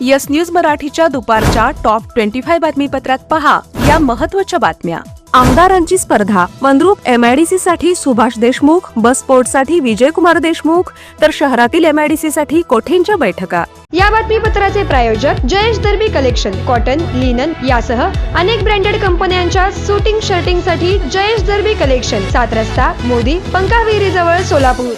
Yes news मराठीच्या दुपारच्या top twenty five बातमीपत्रात पहा या महत्त्वाच्या बातम्या. आमदारांची स्पर्धा. मंद्रुप एमआयडीसी साठी सुभाष देशमुख बस स्पोर्टसाठी विजयकुमार देशमुख तर शहरातील एमआयडीसी साठी कोठेंच्या बैठका? या बातमीपत्राचे प्रायोजक Jayesh Derby collection cotton linen यासह अनेक ब्रँडेड कंपन्यांच्या सुटिंग शर्टिंगसाठी जयेश दर्बी कलेक्शन सात रस्ता मोदी पंकाविहिरी जवळ सोलापूर.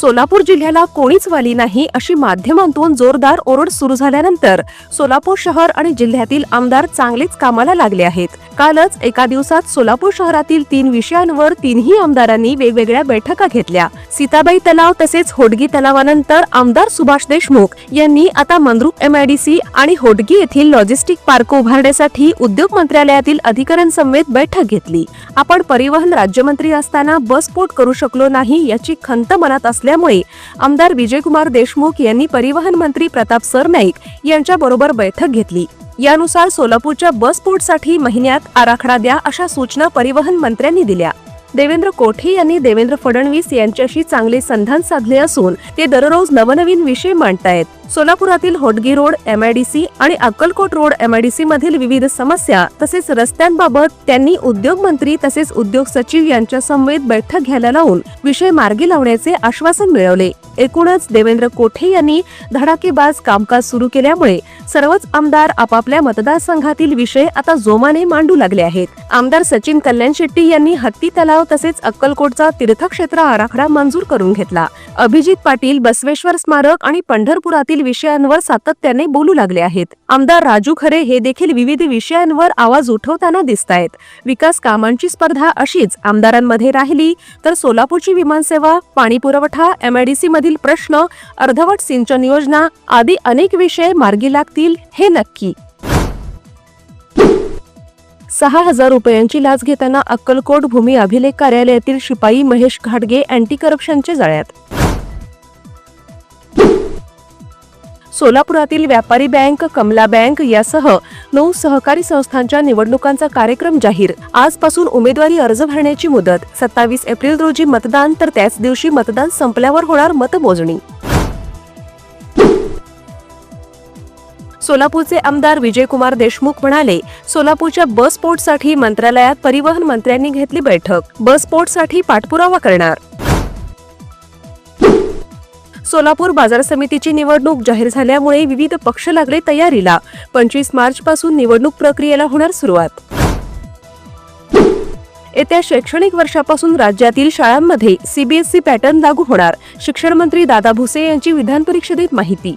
सोलापूर जिल्ह्याला कोणीच वाली नाही अशी माध्यमांतून जोरदार ओरड सुरू झाल्यानंतर सोलापूर शहर आणि जिल्ह्यातील आमदार चांगलेच कामाला लागले आहेत. कालच एका दिवसात सोलापूर शहरातील तीन विषयांवर तीनही आमदारांनी वेगवेगळ्या बैठका घेतल्या. सीताबाई तलाव तसेच होडगी तलावानंतर आमदार सुभाष देशमुख यांनी आता मंद्रुप एमआयडीसी आणि होडगी येथील लॉजिस्टिक पार्क उभारण्यासाठी उद्योग मंत्रालयातील अधिकाऱ्यांसमवेत बैठक घेतली. आपण परिवहन राज्यमंत्री असताना बसपोट करू शकलो नाही याची खंत मनात असल्यामुळे आमदार विजयकुमार देशमुख यांनी परिवहन मंत्री प्रताप सरनाईक यांच्या बरोबर बैठक घेतली. यानुसार सोलापूरच्या बसपोर्टसाठी महिन्यात आराखडा द्या अशा सूचना परिवहन मंत्र्यांनी दिल्या. देवेंद्र कोठे यांनी देवेंद्र फडणवीस यांच्याशी चांगले संधान साधले असून ते दररोज नवनवीन विषय मांडतायत. सोलापुरातील होटगी रोड एमआयडीसी आणि अक्कलकोट रोड एमआयडीसी मधील विविध समस्या तसेच रस्त्यांबाबत त्यांनी उद्योग मंत्री तसेच उद्योग सचिव यांच्या समवेत बैठक घ्यायला लावून विषय मार्गी लावण्याचे आश्वासन मिळवले. एकूणच देवेंद्र कोठे यांनी धडाकेबाज कामकाज सुरू केल्यामुळे सर्वच आमदार आपापल्या मतदारसंघातील विषय आता जोमाने मांडू लागले आहेत. आमदार सचिन कल्याण शेट्टी यांनी हत्ती तलाव तसेच अक्कलकोटचा तीर्थक्षेत्र आराखडा मंजूर करून घेतला. अभिजित पाटील बसवेश्वर स्मारक आणि पंढरपुरातील विषयांवर सातत्याने बोलू लागले आहेत. आमदार राजू खरे हे देखील विविध विषयांवर आवाज उठवताना दिसत आहेत विकास कामांची स्पर्धा अशीच आमदारांमध्ये राहिली तर सोलापूरची विमानसेवा पाणी पुरवठा एमआयडीसी मधील प्रश्न अर्धवट सिंचन योजना आदी अनेक विषय मार्गी लागतील. हे नक्की. सहा हजार रुपयांची लाच घेताना अक्कलकोट भूमी अभिलेख कार्यालयातील शिपाई महेश घाटगे अँटी करप्शनचे जाळ्यात. सोलापुरातील व्यापारी बँक कमला बँक यासह नऊ सहकारी संस्थांच्या निवडणुकांचा कार्यक्रम जाहीर. आजपासून उमेदवारी अर्ज भरण्याची मुदत. सत्तावीस एप्रिल रोजी मतदान तर त्याच दिवशी मतदान संपल्यावर होणार मतमोजणी. सोलापूरचे आमदार विजयकुमार देशमुख म्हणाले सोलापूरच्या बस पोर्टसाठी मंत्रालयात परिवहन मंत्र्यांनी घेतली बैठक. बस पोर्टसाठी पाठपुरावा करणार. सोलापूर बाजार समितीची निवडणूक जाहीर झाल्यामुळे विविध पक्ष लागले तयारीला. पंचवीस मार्च पासून निवडणूक प्रक्रियेला होणार सुरुवात. येत्या शैक्षणिक वर्षापासून राज्यातील शाळांमध्ये सीबीएसई पॅटर्न लागू होणार शिक्षण मंत्री दादा भुसे यांची विधान परिषदेत माहिती.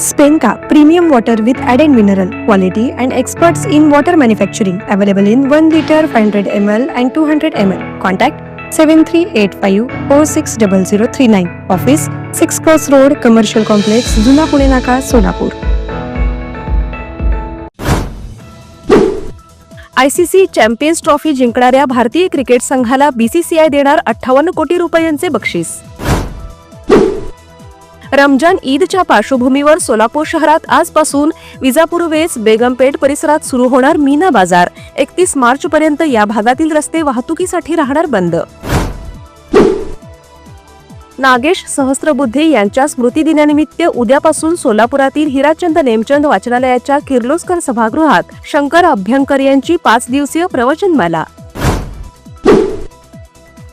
स्पेनका premium water with add and mineral quality and experts in water manufacturing available in one litre five hundred M L and two hundred M L contact seven three eight five four six double zero three nine office six cross road commercial complex जुना पुणे नाका Solapur ICC champions trophy जिंकणाऱ्या भारतीय cricket संघाला BCCI देणार अठ्ठावन्न कोटी रुपयांचे बक्षीस. रमजान ईदच्या पार्श्वभूमीवर सोलापूर शहरात आजपासून विजापूरवेज बेगमपेठ परिसरात सुरू होणार मीना बाजार. एकतीस मार्च पर्यंत या भागातील रस्ते वाहतुकीसाठी राहणार बंद. नागेश सहस्त्रबुद्धे यांच्या स्मृतिदिनानिमित्त उद्यापासून सोलापुरातील हिराचंद नेमचंद वाचनालयाच्या किर्लोस्कर सभागृहात शंकर अभ्यंकर यांची पाच दिवसीय प्रवचनमाला.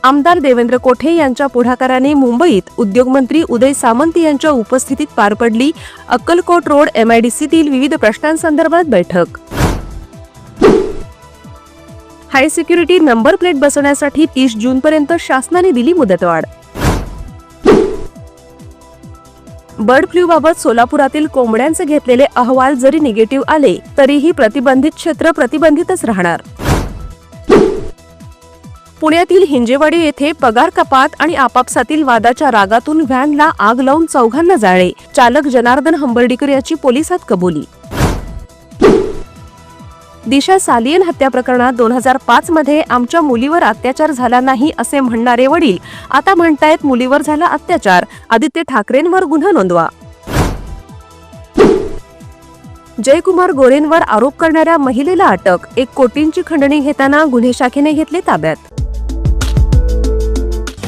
आमदार देवेंद्र कोठे यांच्या पुढाकाराने मुंबईत उद्योगमंत्री उदय सामंत यांच्या उपस्थितीत पार पडली. अक्कलकोट रोड एमआयडीसीतील विविध प्रश्नांसंदर्भात बैठक. हाय सिक्युरिटी नंबर प्लेट बसवण्यासाठी तीस जून पर्यंत शासनाने दिली मुदतवाढ. बर्ड फ्लू बाबत सोलापुरातील कोंबड्यांचे घेतलेले अहवाल जरी निगेटिव्ह आले तरीही प्रतिबंधित क्षेत्र प्रतिबंधितच राहणार. पुण्यातील हिंजेवाडी येथे पगार कपात आणि आपापसातील वादाच्या रागातून व्हॅनला आग लावून चौघांना जाळे. चालक जनार्दन हंबर्डीकर याची पोलिसात कबुली. दिशा सालियन हत्या प्रकरणात दोन हजार पाच मध्ये आमच्या मुलीवर अत्याचार झाला नाही असे म्हणणारे वडील आता म्हणतायत मुलीवर झाला अत्याचार. आदित्य ठाकरेंवर गुन्हा नोंदवा. जयकुमार गोरेंवर आरोप करणाऱ्या महिलेला अटक. एक कोटींची खंडणी घेताना गुन्हे शाखेने घेतले ताब्यात.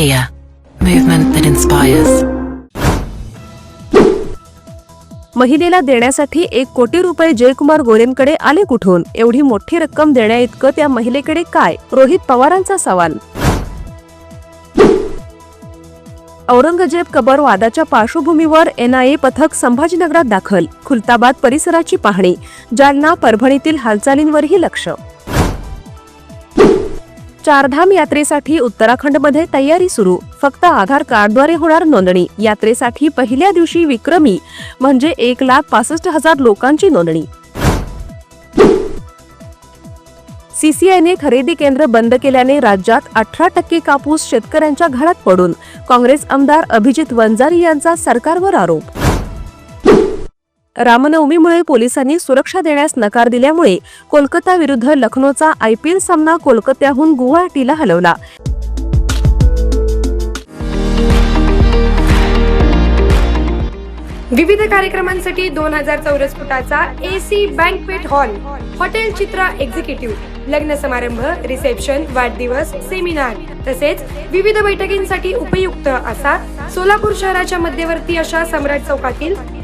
Kia, movement that inspires. महिलेला देण्यासाठी एक कोटी रुपये जयकुमार गोरेंकडे आले कुठून? एवढी मोठी रक्कम देण्या इतकं त्या महिलेकडे काय? रोहित पवारांचा सवाल. औरंगजेब कबर वादाच्या पार्श्वभूमीवर एनआयए पथक संभाजीनगरात दाखल खुलताबाद परिसराची पाहणी जालना परभणीतील हालचालींवरही लक्ष. चारधाम यात्रेसाठी उत्तराखंडमध्ये तयारी सुरू. फक्त आधार कार्डद्वारे होणार नोंदणी. यात्रेसाठी पहिल्या दिवशी विक्रमी म्हणजे एक लाख पासष्ट हजार लोकांची नोंदणी. सीसीआयने खरेदी केंद्र बंद केल्याने राज्यात अठरा टक्के कापूस शेतकऱ्यांच्या घरात पडून. काँग्रेस आमदार अभिजित वंजारी यांचा सरकारवर आरोप रामनवमीमुळे पोलिसांनी सुरक्षा देण्यास नकार दिल्यामुळे कोलकाता विरुद्ध लखनौचा आयपीएल सामना कोलकात्याहून गुवाहाटीला हलवला. विविध कार्यक्रमांसाठी दोन हजार चौरस फुटाचा AC banquet hall hotel Chitra executive लग्न समारंभ रिसेप्शन वाढदिवस सेमिनार तसेच विविध बैठकींसाठी उपयुक्त असा सोलापूर शहराच्या मध्यवर्ती अशा सम्राट चौकातील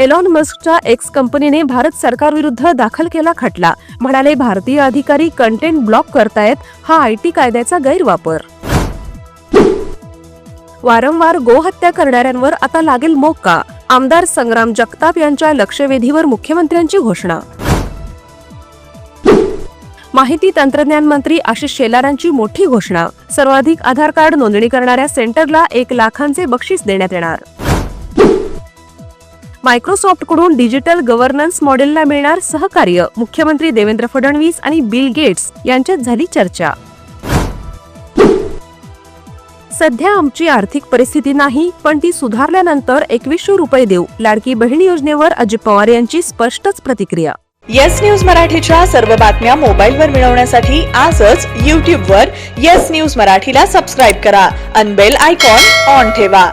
एलॉन मस्कच्या एक्स कंपनीने भारत सरकारविरुद्ध दाखल केला खटला. म्हणाले भारतीय अधिकारी कंटेंट ब्लॉक करतायत हा आयटी कायद्याचा गैरवापर. वारंवार गोहत्या करणाऱ्यांवर आता लागेल मोक्का आमदार संग्राम जगताप यांच्या लक्षवेधीवर मुख्यमंत्र्यांची घोषणा. माहिती तंत्रज्ञान मंत्री आशिष शेलारांची मोठी घोषणा. सर्वाधिक आधार कार्ड नोंदणी करणाऱ्या सेंटरला एक लाखांचे बक्षीस देण्यात येणार. मायक्रोसॉफ्टकडून डिजिटल गव्हर्नन्स मॉडेलला मिळणार सहकार्य. मुख्यमंत्री देवेंद्र फडणवीस आणि बिल गेट्स यांच्यात झाली चर्चा. सध्या आमची आर्थिक परिस्थिती नाही पण ती सुधारल्यानंतर एकवीसशे रुपये देऊ. लाडकी बहीण योजनेवर अजित पवार यांची स्पष्टच प्रतिक्रिया. येस न्यूज मराठीच्या सर्व बातम्या मोबाईलवर मिळवण्यासाठी आजच यूट्यूबवर येस न्यूज मराठीला सबस्क्राईब करा. अनबेल आयकॉन ऑन ठेवा.